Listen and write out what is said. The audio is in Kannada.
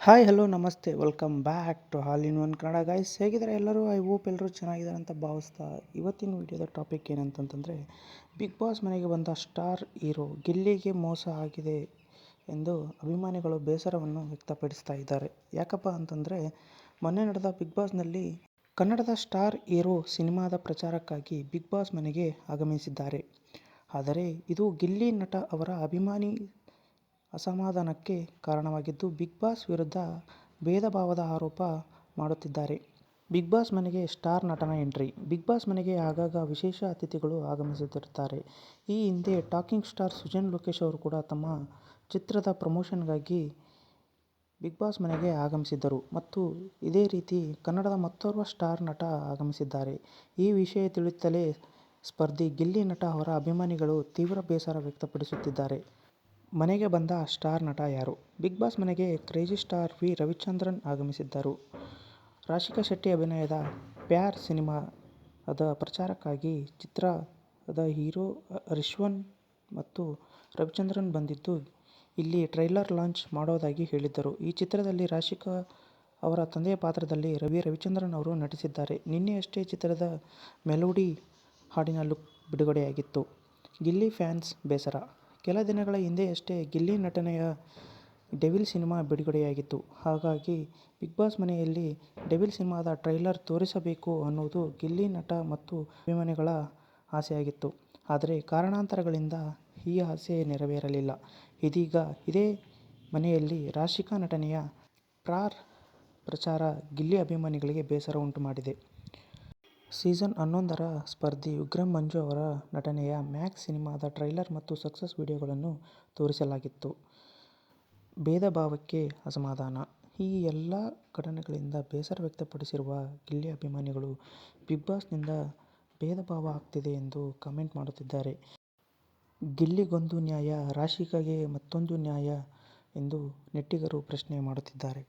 ಹಾಯ್ ಹಲೋ ನಮಸ್ತೆ. Welcome back to all in one Kannada guys ಹೇಗಿದ್ದಾರೆ ಎಲ್ಲರೂ? ಐ ಹೋಪ್ ಎಲ್ಲರೂ ಚೆನ್ನಾಗಿದ್ದಾರೆ ಅಂತ ಭಾವಿಸ್ತಾ ಇವತ್ತಿನ ವಿಡಿಯೋದ ಟಾಪಿಕ್ ಏನಂತಂತಂದರೆ ಬಿಗ್ ಬಾಸ್ ಮನೆಗೆ ಬಂದ ಸ್ಟಾರ್ ಹೀರೋ ಗಿಲ್ಲಿಗೆ ಮೋಸ ಆಗಿದೆ ಎಂದು ಅಭಿಮಾನಿಗಳು ಬೇಸರವನ್ನು ವ್ಯಕ್ತಪಡಿಸ್ತಾ ಇದ್ದಾರೆ. ಯಾಕಪ್ಪ ಅಂತಂದರೆ, ಮೊನ್ನೆ ನಡೆದ ಬಿಗ್ ಬಾಸ್ನಲ್ಲಿ ಕನ್ನಡದ ಸ್ಟಾರ್ ಹೀರೋ ಸಿನಿಮಾದ ಪ್ರಚಾರಕ್ಕಾಗಿ ಬಿಗ್ ಬಾಸ್ ಮನೆಗೆ ಆಗಮಿಸಿದ್ದಾರೆ. ಆದರೆ, ಇದು ಗಿಲ್ಲಿ ನಟ ಅವರ ಅಭಿಮಾನಿ ಅಸಮಾಧಾನಕ್ಕೆ ಕಾರಣವಾಗಿದ್ದು ಬಿಗ್ ಬಾಸ್ ವಿರುದ್ಧ ಭೇದ ಭಾವದ ಆರೋಪ ಮಾಡುತ್ತಿದ್ದಾರೆ. ಬಿಗ್ ಬಾಸ್ ಮನೆಗೆ ಸ್ಟಾರ್ ನಟನ ಎಂಟ್ರಿ. ಬಿಗ್ ಬಾಸ್ ಮನೆಗೆ ಆಗಾಗ ವಿಶೇಷ ಅತಿಥಿಗಳು ಆಗಮಿಸುತ್ತಿರುತ್ತಾರೆ. ಈ ಹಿಂದೆ ಟಾಕಿಂಗ್ ಸ್ಟಾರ್ ಸುಜನ್ ಲೋಕೇಶ್ ಅವರು ಕೂಡ ತಮ್ಮ ಚಿತ್ರದ ಪ್ರಮೋಷನ್ಗಾಗಿ ಬಿಗ್ ಬಾಸ್ ಮನೆಗೆ ಆಗಮಿಸಿದ್ದರು ಮತ್ತು ಇದೇ ರೀತಿ ಕನ್ನಡದ ಮತ್ತೋರ್ವ ಸ್ಟಾರ್ ನಟ ಆಗಮಿಸಿದ್ದಾರೆ. ಈ ವಿಷಯ ತಿಳಿಯುತ್ತಲೇ ಸ್ಪರ್ಧಿ ಗಿಲ್ಲಿ ನಟ ಅವರ ಅಭಿಮಾನಿಗಳು ತೀವ್ರ ಬೇಸರ ವ್ಯಕ್ತಪಡಿಸುತ್ತಿದ್ದಾರೆ. ಮನೆಗೆ ಬಂದ ಸ್ಟಾರ್ ನಟ ಯಾರು? ಬಿಗ್ ಬಾಸ್ ಮನೆಗೆ ಕ್ರೇಜಿ ಸ್ಟಾರ್ ವಿ. ರವಿಚಂದ್ರನ್ ಆಗಮಿಸಿದ್ದರು. ರಾಶಿಕಾ ಶೆಟ್ಟಿ ಅಭಿನಯದ ಪ್ಯಾರ್ ಸಿನಿಮಾದ ಪ್ರಚಾರಕ್ಕಾಗಿ ಚಿತ್ರದ ಹೀರೋ ರಿಶ್ವನ್ ಮತ್ತು ರವಿಚಂದ್ರನ್ ಬಂದಿದ್ದು ಇಲ್ಲಿ ಟ್ರೈಲರ್ ಲಾಂಚ್ ಮಾಡೋದಾಗಿ ಹೇಳಿದ್ದರು. ಈ ಚಿತ್ರದಲ್ಲಿ ರಾಶಿಕಾ ಅವರ ತಂದೆಯ ಪಾತ್ರದಲ್ಲಿ ರವಿ ರವಿಚಂದ್ರನ್ ಅವರು ನಟಿಸಿದ್ದಾರೆ. ನಿನ್ನೆಯಷ್ಟೇ ಚಿತ್ರದ ಮೆಲೋಡಿ ಹಾಡಿನ ಲುಕ್ ಬಿಡುಗಡೆಯಾಗಿತ್ತು. ಗಿಲ್ಲಿ ಫ್ಯಾನ್ಸ್ ಬೇಸರ ಕೆಲ ದಿನಗಳ ಹಿಂದೆಯಷ್ಟೇ ಗಿಲ್ಲಿ ನಟನೆಯ ಡೆವಿಲ್ ಸಿನಿಮಾ ಬಿಡುಗಡೆಯಾಗಿತ್ತು. ಹಾಗಾಗಿ ಬಿಗ್ ಬಾಸ್ ಮನೆಯಲ್ಲಿ ಡೆವಿಲ್ ಸಿನಿಮಾದ ಟ್ರೈಲರ್ ತೋರಿಸಬೇಕು ಅನ್ನೋದು ಗಿಲ್ಲಿ ನಟ ಮತ್ತು ಅಭಿಮಾನಿಗಳ ಆಸೆಯಾಗಿತ್ತು. ಆದರೆ ಕಾರಣಾಂತರಗಳಿಂದ ಈ ಆಸೆ ನೆರವೇರಲಿಲ್ಲ. ಇದೀಗ ಇದೇ ಮನೆಯಲ್ಲಿ ರಾಶಿಕಾ ನಟನೆಯ ಪ್ರಾರ್ ಪ್ರಚಾರ ಗಿಲ್ಲಿ ಅಭಿಮಾನಿಗಳಿಗೆ ಬೇಸರ ಉಂಟು ಮಾಡಿದೆ ಸೀಸನ್ ಹನ್ನೊಂದರ ಸ್ಪರ್ಧಿ ವಿಕ್ರಮ್ ಮಂಜು ಅವರ ನಟನೆಯ ಮ್ಯಾಕ್ಸ್ ಸಿನಿಮಾದ ಟ್ರೈಲರ್ ಮತ್ತು ಸಕ್ಸಸ್ ವಿಡಿಯೋಗಳನ್ನು ತೋರಿಸಲಾಗಿತ್ತು. ಭೇದ ಭಾವಕ್ಕೆ ಅಸಮಾಧಾನ. ಈ ಎಲ್ಲ ಘಟನೆಗಳಿಂದ ಬೇಸರ ವ್ಯಕ್ತಪಡಿಸಿರುವ ಗಿಲ್ಲಿ ಅಭಿಮಾನಿಗಳು ಬಿಗ್ ಬಾಸ್ನಿಂದ ಭೇದ ಭಾವ ಆಗ್ತಿದೆ ಎಂದು ಕಮೆಂಟ್ ಮಾಡುತ್ತಿದ್ದಾರೆ. ಗಿಲ್ಲಿಗೊಂದು ನ್ಯಾಯ ರಾಶಿಕಾಗೆ ಮತ್ತೊಂದು ನ್ಯಾಯ ಎಂದು ನೆಟ್ಟಿಗರು ಪ್ರಶ್ನೆ ಮಾಡುತ್ತಿದ್ದಾರೆ.